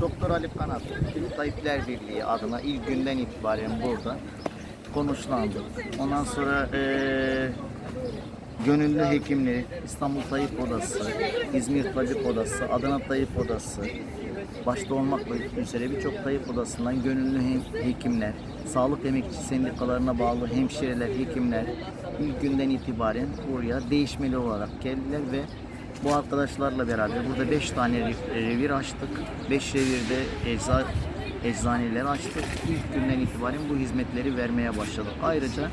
Doktor Ali Kanat, Türk Tabipler Birliği adına ilk günden itibaren burada konuşlandı. Ondan sonra eee gönüllü hekimleri, İstanbul Tayyip Odası, İzmir Tabip Odası, Adana Tayyip Odası, başta olmak üzere birçok Tayyip Odası'ndan gönüllü hekimler, sağlık emekçi sendikalarına bağlı hemşireler, hekimler ilk günden itibaren buraya değişmeli olarak geldiler ve bu arkadaşlarla beraber burada 5 tane re- revir açtık. 5 revirde ecza eczaneler açtık. İlk günden itibaren bu hizmetleri vermeye başladık. Ayrıca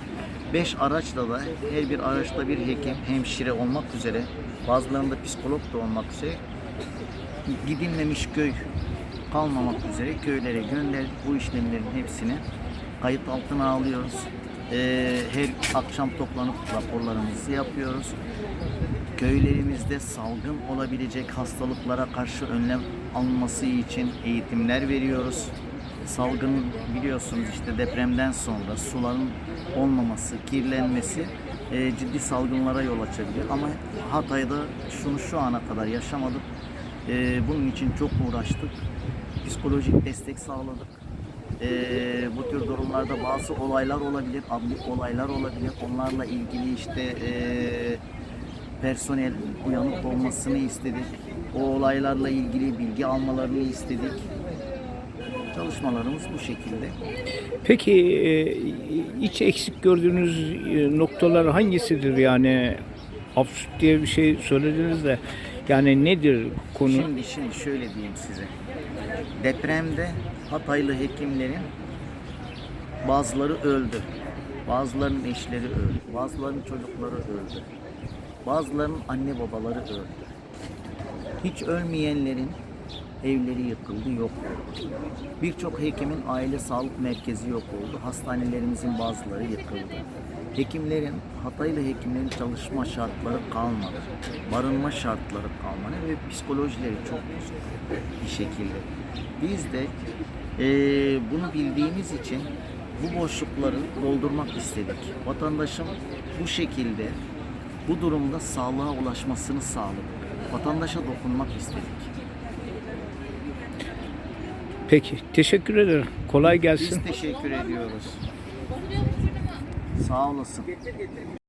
5 araçla da her bir araçta bir hekim, hemşire olmak üzere bazılarında psikolog da olmak üzere gidilmemiş köy kalmamak üzere köylere gönderdik. Bu işlemlerin hepsini kayıt altına alıyoruz. Ee, her akşam toplanıp raporlarımızı yapıyoruz. Köylerimizde salgın olabilecek hastalıklara karşı önlem alınması için eğitimler veriyoruz. Salgın biliyorsunuz işte depremden sonra suların olmaması, kirlenmesi e, ciddi salgınlara yol açabilir. Ama Hatay'da şunu şu ana kadar yaşamadık. E, bunun için çok uğraştık. Psikolojik destek sağladık. E, bu tür durumlarda bazı olaylar olabilir, adli olaylar olabilir. Onlarla ilgili işte e, personel uyanık olmasını istedik. O olaylarla ilgili bilgi almalarını istedik. Çalışmalarımız bu şekilde. Peki e, hiç eksik gördüğünüz e, noktalar hangisidir yani? Absürt diye bir şey söylediniz de yani nedir konu? Şimdi şimdi şöyle diyeyim size. Depremde Hataylı hekimlerin bazıları öldü. Bazılarının eşleri öldü. Bazılarının çocukları öldü. Bazılarının anne babaları öldü. Hiç ölmeyenlerin evleri yıkıldı, yok oldu. Birçok hekimin aile sağlık merkezi yok oldu. Hastanelerimizin bazıları yıkıldı. Hekimlerin, Hataylı hekimlerin çalışma şartları kalmadı. Barınma şartları kalmadı ve psikolojileri çok bozuk bir şekilde. Biz de eee, bunu bildiğimiz için bu boşlukları doldurmak istedik. Vatandaşın bu şekilde bu durumda sağlığa ulaşmasını sağladık. Vatandaşa dokunmak istedik. Peki teşekkür ederim. Kolay gelsin. Biz teşekkür ediyoruz. Sağ olasın.